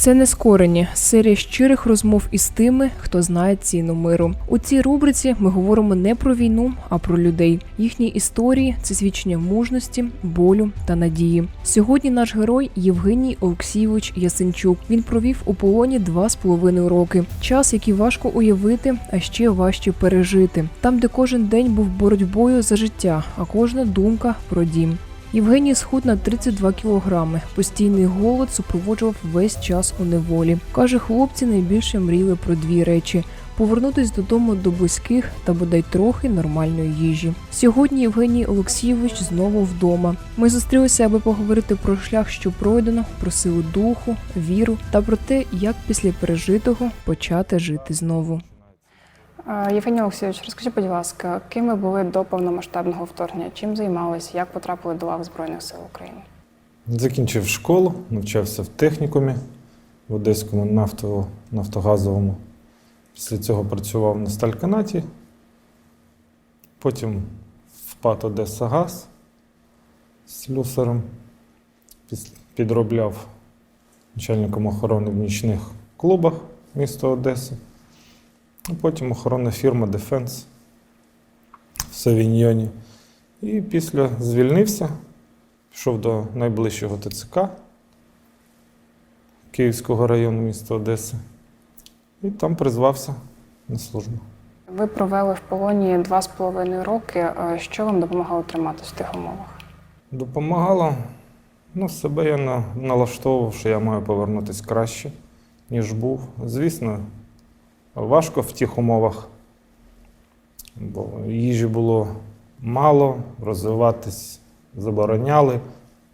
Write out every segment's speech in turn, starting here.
Це нескорені серія щирих розмов із тими, хто знає ціну миру. У цій рубриці ми говоримо не про війну, а про людей. Їхні історії це свідчення мужності, болю та надії. Сьогодні наш герой Євгеній Олексійович Ясенчук. Він провів у полоні два з половиною роки. Час, який важко уявити, а ще важче пережити. Там, де кожен день був боротьбою за життя, а кожна думка про дім. Євгеній схуд на 32 кілограми. Постійний голод супроводжував весь час у неволі. Каже, хлопці найбільше мріяли про дві речі: повернутись додому до близьких та бодай трохи нормальної їжі. Сьогодні Євгеній Олексійович знову вдома. Ми зустрілися, аби поговорити про шлях, що пройдено, про силу духу, віру та про те, як після пережитого почати жити знову. Євгеній Олексійович, розкажіть, будь ласка, ким ви були до повномасштабного вторгнення? Чим займалися? Як потрапили до лав Збройних сил України? Закінчив школу, навчався в технікумі в Одеському нафтогазовому. Після цього працював на стальканаті. Потім впад Одеса Газ з слюсарем. Піс- Підробляв начальником охорони в нічних клубах міста Одеси. А потім охоронна фірма Дефенс в Савіньйоні. І після звільнився, пішов до найближчого ТЦК Київського району міста Одеси. І там призвався на службу. Ви провели в полоні два з половиною роки. Що вам допомагало триматись в тих умовах? Допомагало. Ну, себе я налаштовував, що я маю повернутися краще, ніж був. Звісно, важко в тих умовах, бо їжі було мало, розвиватись забороняли,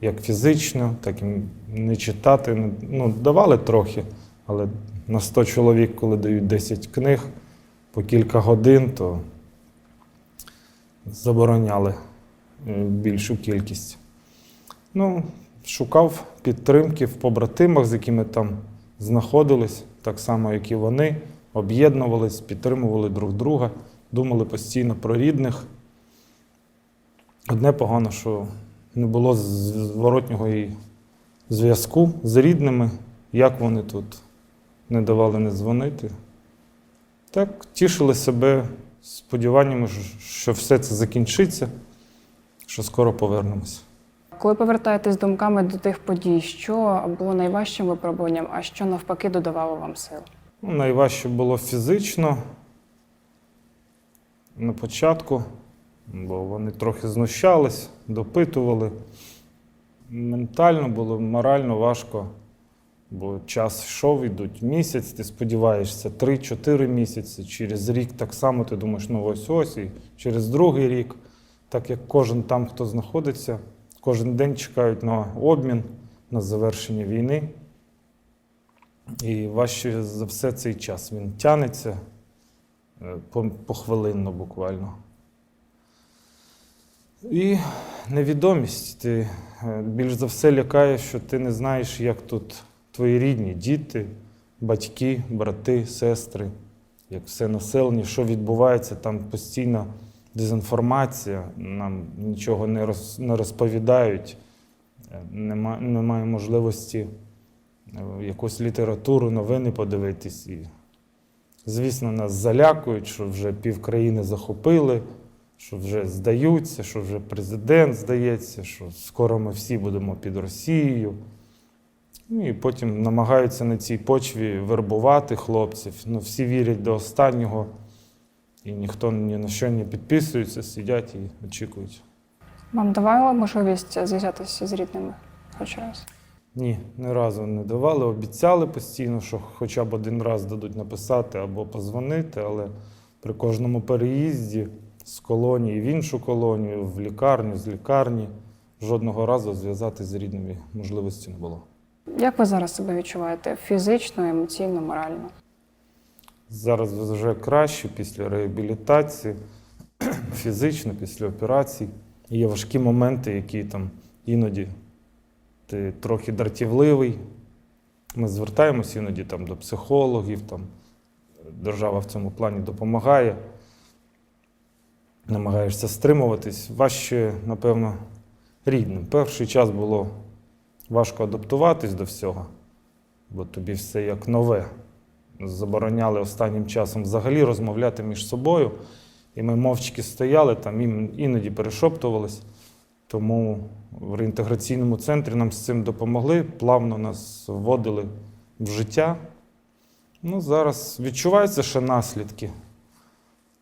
як фізично, так і не читати. Ну, давали трохи, але на 100 чоловік, коли дають 10 книг по кілька годин, то забороняли е, більшу кількість. Ну, шукав підтримки в побратимах, з якими там знаходились, так само, як і вони, об'єднувались, підтримували друг друга, думали постійно про рідних. Одне погано, що не було зворотнього і зв'язку з рідними, як вони тут не давали не дзвонити. Так, тішили себе сподіваннями, що все це закінчиться, що скоро повернемося. Коли повертаєтесь думками до тих подій, що було найважчим випробуванням, а що навпаки додавало вам сил? Ну, найважче було фізично на початку, бо вони трохи знущались, допитували. Ментально було, морально важко, бо час йшов, ідуть місяць, ти сподіваєшся, 3-4 місяці, через рік так само ти думаєш, ну ось ось, і через другий рік, так як кожен там, хто знаходиться, кожен день чекають на обмін, на завершення війни. І важче за все цей час. Він тянеться е, похвилинно буквально. І невідомість. Ти е, більш за все лякає, що ти не знаєш, як тут твої рідні, діти, батьки, брати, сестри, як все населення, що відбувається, там постійна дезінформація, нам нічого не розповідають, Е, немає можливості якусь літературу, новини подивитись. І, звісно, нас залякують, що вже пів країни захопили, що вже здаються, що вже президент здається, що скоро ми всі будемо під Росією. Ну і потім намагаються на цій почві вербувати хлопців. Ну, всі вірять до останнього, і ніхто ні на що не підписується, сидять і очікують. Вам давала можливість зв'язатися з рідними хоч раз? Ні, ні разу не давали. Обіцяли постійно, що хоча б один раз дадуть написати або позвонити, але при кожному переїзді з колонії в іншу колонію, в лікарню, з лікарні жодного разу зв'язати з рідними можливості не було. Як ви зараз себе відчуваєте? Фізично, емоційно, морально? Зараз вже краще після реабілітації, фізично, після операцій. Є важкі моменти, які там іноді ти трохи дратівливий. Ми звертаємося іноді там, до психологів, там, держава в цьому плані допомагає. Намагаєшся стримуватись. Важче, напевно, рідним. Перший час було важко адаптуватись до всього. бо тобі все як нове. Забороняли останнім часом взагалі розмовляти між собою. І ми мовчки стояли там, іноді перешоптувались. Тому в реінтеграційному центрі нам з цим допомогли, плавно нас вводили в життя. Ну, зараз відчуваються ще наслідки,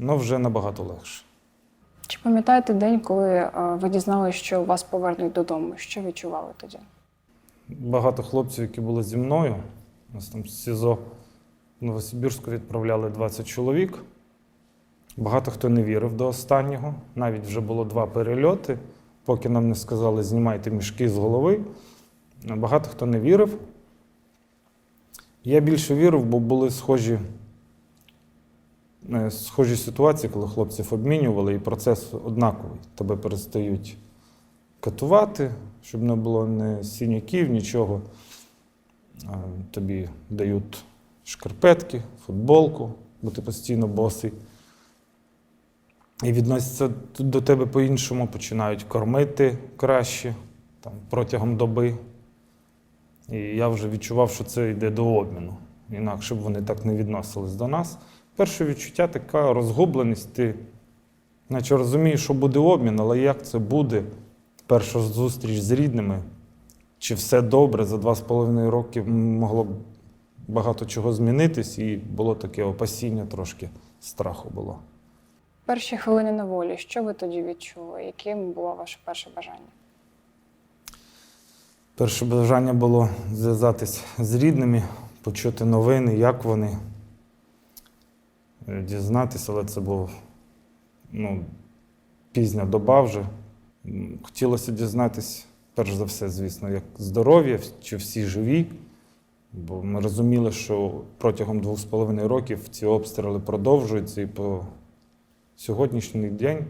але вже набагато легше. Чи пам'ятаєте день, коли е, ви дізналися, що вас повернуть додому? Що відчували тоді? Багато хлопців, які були зі мною, нас там з СІЗО в Новосибірську відправляли 20 чоловік. Багато хто не вірив до останнього. Навіть вже було два перельоти, поки нам не сказали, знімайте мішки з голови. Багато хто не вірив. Я більше вірив, бо були схожі, е, схожі ситуації, коли хлопців обмінювали, і процес однаковий. Тебе перестають катувати, щоб не було ні синяків, нічого. Тобі дають шкарпетки, футболку, бо ти постійно босий. І відносяться до тебе по-іншому, починають кормити краще там, протягом доби. І я вже відчував, що це йде до обміну. Інакше б вони так не відносились до нас. Перше відчуття така розгубленість. Ти наче розумієш, що буде обмін, але як це буде? Перша зустріч з рідними, чи все добре за два з половиною роки могло б багато чого змінитись, і було таке опасіння, трошки страху було. Перші хвилини на волі, що ви тоді відчули? Яким було ваше перше бажання? Перше бажання було зв'язатись з рідними, почути новини, як вони, дізнатися, але це був ну, пізня доба вже. Хотілося дізнатись, перш за все, звісно, як здоров'я, чи всі живі. Бо ми розуміли, що протягом двох з половиною років ці обстріли продовжуються, і по сьогоднішній день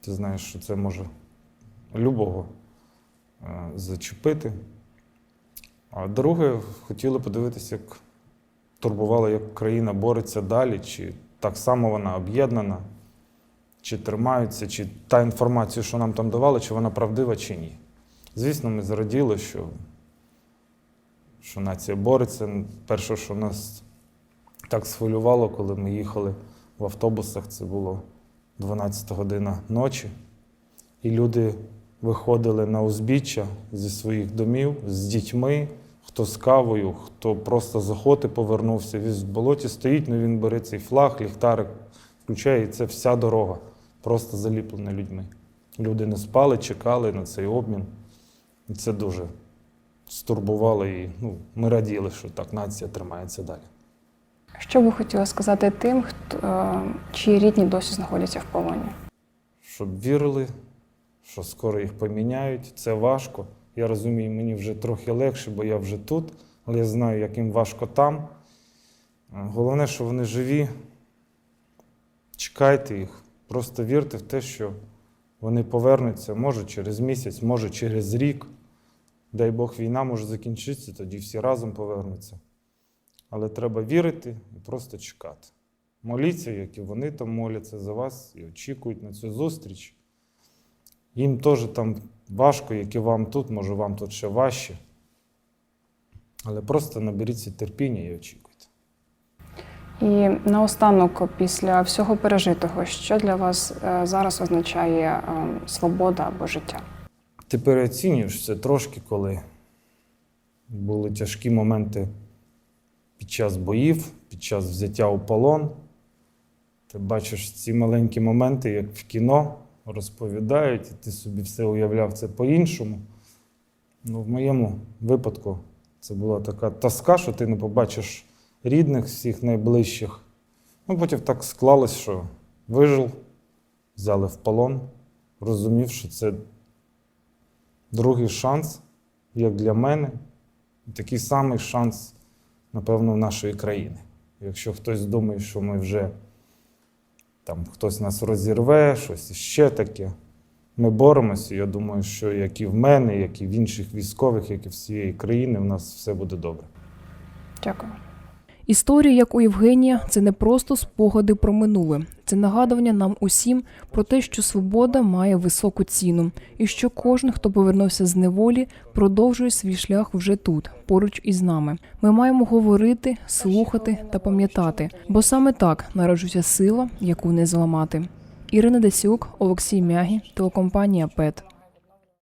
ти знаєш, що це може любого е, зачепити. А друге, хотіли подивитися, як турбувала, як країна бореться далі, чи так само вона об'єднана, чи тримаються, чи та інформація, що нам там давали, чи вона правдива, чи ні. Звісно, ми зраділи, що, що нація бореться. Перше, що нас так схвилювало, коли ми їхали в автобусах, це було 12 година ночі. І люди виходили на узбіччя зі своїх домів з дітьми, хто з кавою, хто просто з охоти повернувся. Він в болоті стоїть, ну він бере цей флаг, ліхтарик, включає, і це вся дорога, просто заліплена людьми. Люди не спали, чекали на цей обмін. І це дуже стурбувало і ну, ми раділи, що так нація тримається далі. Що ви хотіли сказати тим, хто, е, чиї рідні досі знаходяться в полоні? щоб вірили, що скоро їх поміняють. Це важко. Я розумію, мені вже трохи легше, бо я вже тут, але я знаю, як їм важко там. Е, Головне, що вони живі. Чекайте їх, просто вірте в те, що вони повернуться, може через місяць, може через рік. Дай Бог, війна може закінчитися, тоді всі разом повернуться. Але треба вірити і просто чекати. Моліться, як і вони там моляться за вас і очікують на цю зустріч. Їм теж там важко, як і вам тут, може вам тут ще важче. Але просто наберіться терпіння і очікуйте. І наостанок, після всього пережитого, що для вас е, зараз означає е, свобода або життя? Ти переоцінюєш це трошки, коли були тяжкі моменти під час боїв, під час взяття у полон. Ти бачиш ці маленькі моменти, як в кіно, розповідають, і ти собі все уявляв це по-іншому. Ну, в моєму випадку це була така тоска, що ти не побачиш рідних, всіх найближчих. Ну, потім так склалось, що вижив, взяли в полон, розумів, що це другий шанс, як для мене, такий самий шанс, напевно, нашої країни. Якщо хтось думає, що ми вже там хтось нас розірве, щось ще таке. Ми боремося. Я думаю, що як і в мене, як і в інших військових, як і всієї країни, в нас все буде добре. Дякую. Історія, як у Євгенія, це не просто спогади про минуле, це нагадування нам усім про те, що свобода має високу ціну, і що кожен, хто повернувся з неволі, продовжує свій шлях вже тут, поруч із нами. Ми маємо говорити, слухати та пам'ятати, бо саме так народжується сила, яку не зламати. Ірина Десюк, Олексій Мягі, телекомпанія ПЕТ.